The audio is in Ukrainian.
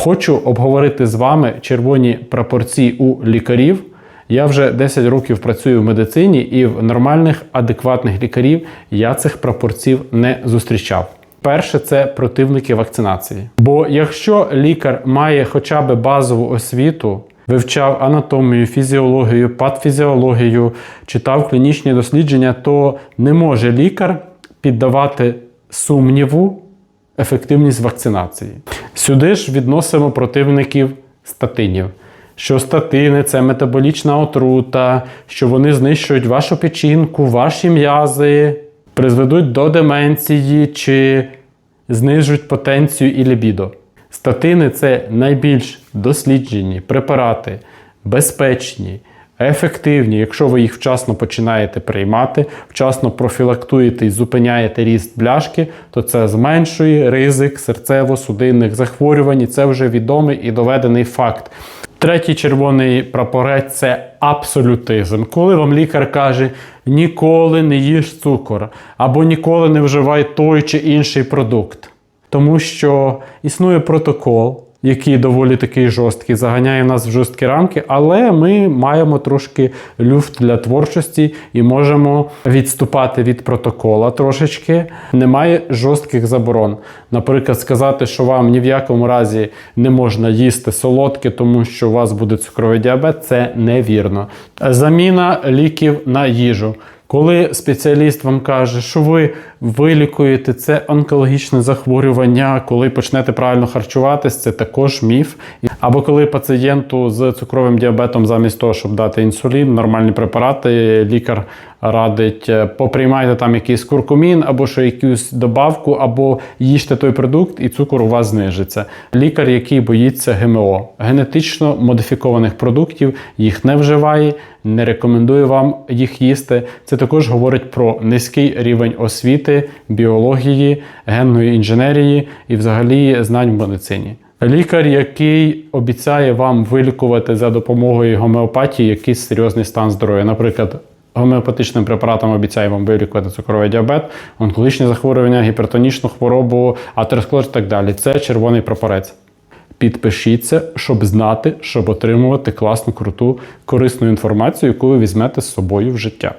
Хочу обговорити з вами червоні прапорці у лікарів. Я вже 10 років працюю в медицині, і в нормальних, адекватних лікарів я цих прапорців не зустрічав. Перше це противники вакцинації. Бо якщо лікар має хоча б базову освіту, вивчав анатомію, фізіологію, патфізіологію, читав клінічні дослідження, то не може лікар піддавати сумніву ефективність вакцинації. Сюди ж відносимо противників статинів. Що статини це метаболічна отрута, що вони знищують вашу печінку, ваші м'язи, призведуть до деменції чи знижують потенцію і лібідо. Статини це найбільш досліджені препарати, безпечні, ефективні, якщо ви їх вчасно починаєте приймати, вчасно профілактуєте і зупиняєте ріст бляшки, то це зменшує ризик серцево-судинних захворювань. І це вже відомий і доведений факт. Третій червоний прапорець це абсолютизм. Коли вам лікар каже, ніколи не їж цукор або ніколи не вживай той чи інший продукт. Тому що існує протокол, який доволі такий жорсткий, заганяє нас в жорсткі рамки, але ми маємо трошки люфт для творчості і можемо відступати від протокола трошечки. Немає жорстких заборон. Наприклад, сказати, що вам ні в якому разі не можна їсти солодке, тому що у вас буде цукровий діабет, це невірно. Заміна ліків на їжу. Коли спеціаліст вам каже, що ви вилікуєте це онкологічне захворювання, коли почнете правильно харчуватись, це також міф. Або коли пацієнту з цукровим діабетом, замість того, щоб дати інсулін, нормальні препарати, лікар радить е, поприймайте там якийсь куркумін, або що якусь добавку, або їжте той продукт, і цукор у вас знижиться. Лікар, який боїться ГМО, генетично модифікованих продуктів, їх не вживає, не рекомендує вам їх їсти. Це також говорить про низький рівень освіти, біології, генної інженерії і взагалі знань в медицині. Лікар, який обіцяє вам вилікувати за допомогою гомеопатії якийсь серйозний стан здоров'я, наприклад. Гомеопатичним препаратом обіцяє вам вилікувати цукровий діабет, онкологічні захворювання, гіпертонічну хворобу, атеросклероз і так далі. Це червоний прапорець. Підпишіться, щоб знати, щоб отримувати класну, круту, корисну інформацію, яку ви візьмете з собою в життя.